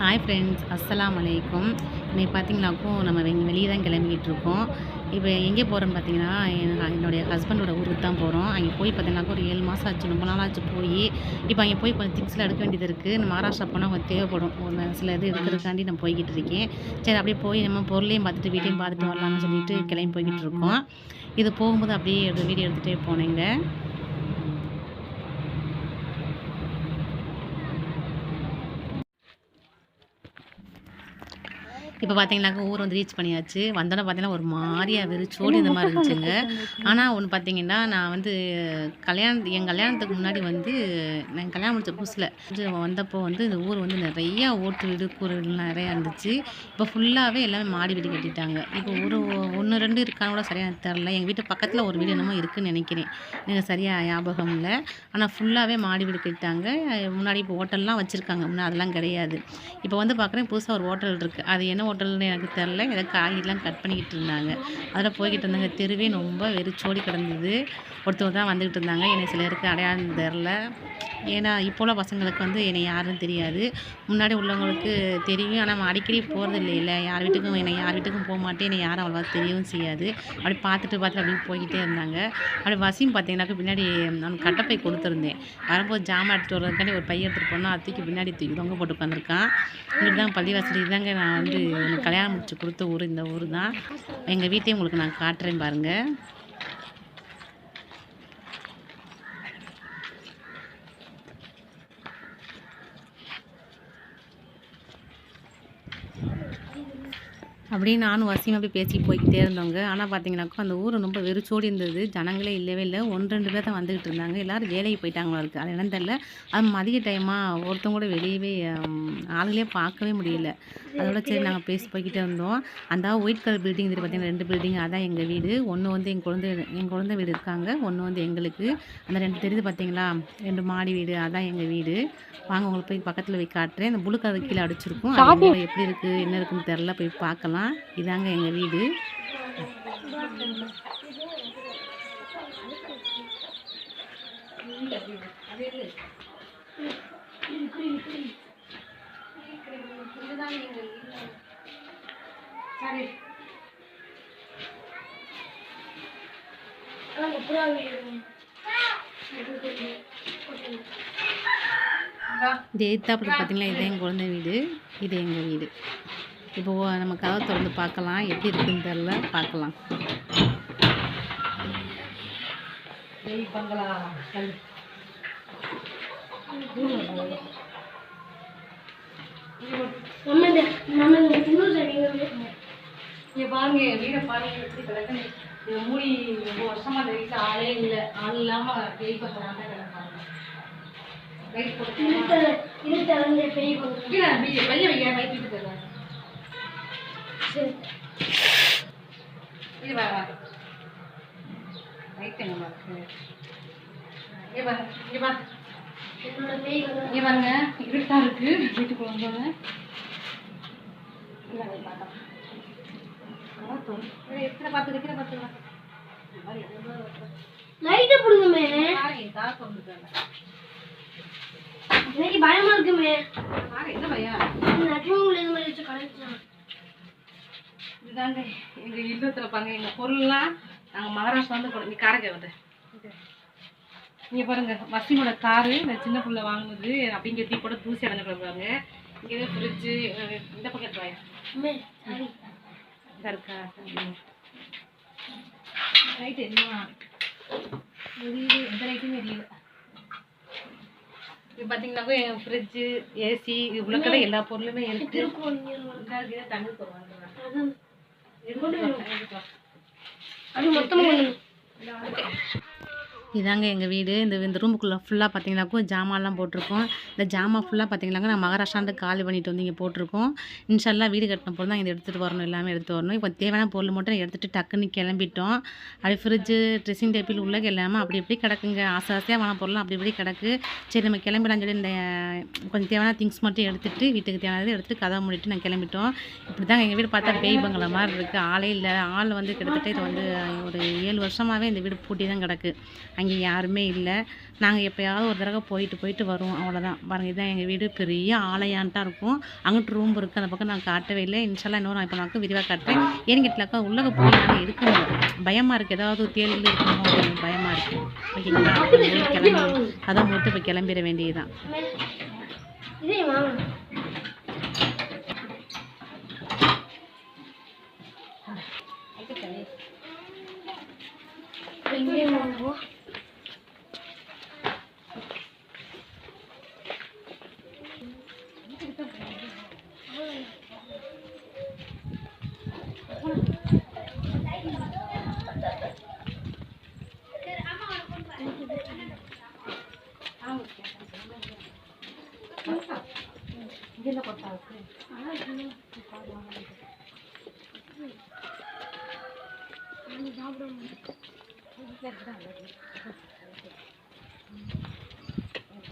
Hi friends அஸ்லாம் அலைக்கும் இன்றைக்கி பார்த்தீங்கனாக்கும் நம்ம வெளியே தான் கிளம்பிக்கிட்டு இருக்கோம் இப்போ எங்கே போகிறோன்னு பார்த்தீங்கன்னா என்னுடைய ஹஸ்பண்டோட ஊருக்கு தான் போகிறோம் அங்கே போய் பார்த்தீங்கன்னாக்கா ஒரு ஏழு மாதம் ஆச்சு. ரொம்ப நாள் ஆச்சு போய். இப்போ அங்கே போய் கொஞ்சம் திங்ஸ்லாம் எடுக்க வேண்டியது இருக்குது நம்ம மகாராஷ்டிரா போனால் கொஞ்சம் தேவைப்படும். ஒரு சில இது எடுக்கிறதுக்காண்டி நான் போய்கிட்டு இருக்கேன் சரி அப்படியே போய் நம்ம பொருளையும் பார்த்துட்டு வீட்டையும் பார்த்துட்டு வரலாம்னு சொல்லிட்டு கிளம்பி போய்கிட்டு இருக்கோம் இது போகும்போது அப்படியே வீடியோ எடுத்துகிட்டே போனேங்க. இப்போ பார்த்தீங்கன்னாக்கா ஊர் வந்து ரீச் பண்ணியாச்சு. வந்தோடனே பார்த்தீங்கன்னா ஒரு மாதிரியாக வெறிச்சோடி இந்த மாதிரி இருந்துச்சுங்க. ஆனால் ஒன்று பார்த்தீங்கன்னா நான் வந்து கல்யாணம் என் கல்யாணத்துக்கு முன்னாடி வந்து நான் கல்யாணம் முடிச்ச புதுசில் வந்தப்போ வந்து இந்த ஊர் வந்து நிறையா ஓட்டு வீடு கூறுகள்லாம் நிறையா இருந்துச்சு. இப்போ ஃபுல்லாகவே எல்லாமே மாடி வீடு கட்டிட்டாங்க. இப்போ ஒரு ஒன்று ரெண்டு இருக்கான்னு கூட சரியாக தெரில எங்கள் வீட்டு பக்கத்தில் ஒரு வீடு என்னமோ இருக்குன்னு நினைக்கிறேன். எனக்கு சரியாக ஞாபகம் இல்லை. ஆனால் ஃபுல்லாகவே மாடி வீடு கட்டிட்டாங்க. முன்னாடி இப்போ ஹோட்டல்லாம் வச்சுருக்காங்க. முன்னாடி அதெல்லாம் கிடையாது. இப்போ வந்து பார்க்குறேன் புதுசாக ஒரு ஹோட்டல் இருக்குது அது என்ன ஹோட்டல்னு எனக்கு தெரில ஏதோ காய்கறிலாம் கட் பண்ணிக்கிட்டு இருந்தாங்க. அதில் போய்கிட்டு இருந்தாங்க. தெருவே ரொம்ப வெறிச்சோடி கிடந்தது. ஒருத்தவங்க தான் வந்துக்கிட்டு இருந்தாங்க. என்னை சிலருக்கு அடையாளம் தெரில ஏன்னா இப்போ உள்ள பசங்களுக்கு வந்து என்னை யாருன்னு தெரியாது. முன்னாடி உள்ளவங்களுக்கு தெரியும். ஆனால் நம்ம அடிக்கடி போகிறது இல்லை யார் வீட்டுக்கும் என்னை யார் வீட்டுக்கும் போக மாட்டேன். என்னை யாரும் அவ்வளோவா தெரியவும் செய்யாது. அப்படி பார்த்துட்டு பார்த்துட்டு அப்படியே போய்கிட்டே இருந்தாங்க. அப்படி வசியும் பார்த்தீங்கன்னாக்க பின்னாடி நான் கட்டப்பை கொடுத்துருந்தேன். வரும்போது ஜாமான் எடுத்துகிட்டு வரதுக்காண்டி ஒரு பையன் எடுத்துகிட்டு போனால் அதுக்கு பின்னாடி தூக்கி தொங்க போட்டு உட்காந்துருக்கான். இங்கிட்டு தான் பள்ளிவாசல். இதாங்க நான் வந்து எனக்கு கல்யாணம் முடிச்சு கொடுத்த ஊர் இந்த ஊர் தான் எங்கள் வீட்டையும் உங்களுக்கு நான் காட்டுறேன் பாருங்கள் அப்படியே நானும் வசியம் அப்படி பேசி போய்கிட்டே இருந்தவங்க. ஆனால் பார்த்தீங்கன்னாக்கா அந்த ஊர் ரொம்ப வெறிச்சோடி இருந்தது. ஜனங்களே இல்லவே இல்லை. ஒன்று ரெண்டு பேர் தான் வந்துக்கிட்டு இருந்தாங்க. எல்லோரும் வேலைக்கு போயிட்டாங்களா இருக்குது அது என்னன்னு தெரில அது மதிய டைமாக ஒருத்தவங்க கூட வெளியவே ஹம், ஆளுங்களே பார்க்கவே முடியல. அதோட சரி நாங்கள் பேசி போய்கிட்டே இருந்தோம். அந்த ஒயிட் கலர் பில்டிங் தெரியும் பார்த்தீங்கன்னா ரெண்டு பில்டிங் அதான் எங்கள் வீடு. ஒன்று வந்து எங்கள் குழந்தை எங்கள் குழந்தை வீடு இருக்காங்க. ஒன்று வந்து எங்களுக்கு. அந்த ரெண்டு தெரியுது பார்த்தீங்களா ரெண்டு மாடி வீடு. அதான் எங்கள் வீடு. வாங்க உங்களுக்கு போய் பக்கத்தில் போய் காட்டுறேன். இந்த புழு கலர் கீழே அடிச்சிருக்கும். அது எப்படி இருக்குது என்ன இருக்குன்னு தெரில போய் பார்க்கலாம். இதாங்க எங்கள் வீடு. இது எதிர்த்தாப்புல பார்த்தீங்களா இது எங்கள் குழந்தை வீடு. இது எங்கள் வீடு. இப்போ நம்ம கதவை திறந்து பார்க்கலாம். எப்படி இருக்குன்னு தெரில பார்க்கலாம். பாருங்க வீடை பாருங்க எப்படி கிடக்குன்னு. இதை மூடி ரொம்ப வருஷமா இந்த வீட்டில் ஆளே இல்லை. ஆள் இல்லாம வெயிட் பண்ணுறாங்க கிடக்காங்க வெயிட் போட்டு வெளிய வைக்க வெயிட் விட்டு போயிடுவாங்க இது வா வா. லைட் எங்க இருக்கு இங்க பாருங்க இங்க பாருங்க இங்க பாருங்க இருட்டா இருக்கு. வீட்டுக்குள்ள வந்தோங்க எத்தனை பார்த்து இருக்கிற பார்த்துக்கலாம் லைட்டை கார் கொண்டுட்டாங்க எனக்கு பயமா இருக்குமே. என்ன பையன்? நட்டுவங்களை இது மாதிரி வச்சு கலெக்ட் இதுதாங்க எங்க இல்லத்துல பாருங்க எங்க பொருள்லாம் நாங்க மகாராஷ்டிரா வந்து நீ காரங்க வந்து இங்க பாருங்க வசிமோட காரு இந்த சின்ன புள்ள வாங்குனது அப்படிங்க தீ போட்டு தூசி அடைஞ்சு கிடக்குறாங்க இங்க ஃப்ரிட்ஜு இந்த சாரி இதா இருக்கா? லைட் என்ன எரியுது எந்த லைட்டுமே எரியல இது பார்த்தீங்கன்னாக்கா என் ஃப்ரிட்ஜு ஏசி இது உள்ளக்கடை எல்லா பொருளுமே இருக்கு. திருப்பூர் இந்த இருக்கு? தண்ணி போடுவாங்க. அதான் எடுத்துக்கலாம் அது மொத்தமா இதாங்க எங்கள் வீடு. இந்த இந்த ரூமுக்குள்ளே ஃபுல்லாக பார்த்தீங்கன்னாக்கும் ஜாமான்லாம் போட்டிருக்கோம். இந்த ஜாமான் ஃபுல்லாக பார்த்தீங்கன்னாக்கா நான் மகாராஷ்டிராந்து காலி பண்ணிட்டு வந்து இங்கே போட்டிருக்கோம். இன்ஷால்லாம் வீடு கட்டின பொருள் தான் இதை எடுத்துகிட்டு வரணும். எல்லாமே எடுத்துகிட்டு வரணும். இப்போ தேவையான பொருள் மட்டும் எடுத்துகிட்டு டக்குன்னு கிளம்பிட்டோம். அப்படி ஃப்ரிட்ஜு ட்ரெஸ்ஸிங் டேபிள் உள்ள எல்லாமே அப்படி இப்படி கிடக்குங்க. ஆசை ஆசையாக வாங்க பொருள்லாம் அப்படி இப்படி கிடக்கு. சரி நம்ம கிளம்பிடலாம் சொல்லி இந்த கொஞ்சம் தேவையான திங்ஸ் மட்டும் எடுத்துகிட்டு வீட்டுக்கு தேவையானது எடுத்து கதை மூடிட்டு நான் கிளம்பிட்டோம். இப்படி தாங்க எங்கள் வீடு பார்த்தா பேய் பங்களா மாதிரி இருக்குது ஆளே இல்லை. ஆள் வந்து கிட்டத்தட்ட இது வந்து ஒரு ஏழு வருஷமாகவே இந்த வீடு பூட்டி தான் கிடக்கு அங்கே யாருமே இல்லை. நாங்கள் எப்போயாவது ஒரு தடவை போயிட்டு போயிட்டு வருவோம். அவ்வளோதான் பாருங்கள் இதுதான் எங்கள் வீடு. பெரிய ஆலயான்ட்டா இருக்கும். அங்கிட்டு ரூம் இருக்குது அந்த பக்கம் நான் காட்டவே இல்லை. இன்ஷால்லாம் இன்னொரு நான் இப்போ நான் விரிவாக காட்டுறேன். ஏன்னு கேட்டலாக்கா உள்ளே போய் நான் இருக்க முடியல பயமாக இருக்குது ஏதாவது தேடில் இருக்கணுமோ அப்படின்னு பயமாக இருக்குது ஓகேங்களா? கிளம்பி அதான் மட்டும் இப்போ கிளம்பிட வேண்டியதுதான். இதே வாங்க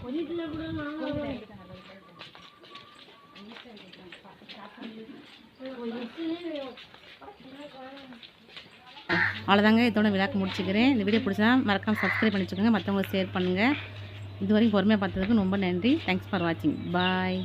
கொஞ்சத்துல கூட நாங்க அவ்வளோதாங்க இதோட விழாக்கு முடிச்சுக்கிறேன். இந்த வீடியோ பிடிச்சா மறக்காம சப்ஸ்கிரைப் பண்ணி வச்சுக்கோங்க. மற்றவங்களுக்கு ஷேர் பண்ணுங்கள் இது வரைக்கும் பொறுமையாக பார்த்ததுக்கு ரொம்ப நன்றி. தேங்க்ஸ் ஃபார் வாட்சிங் பாய்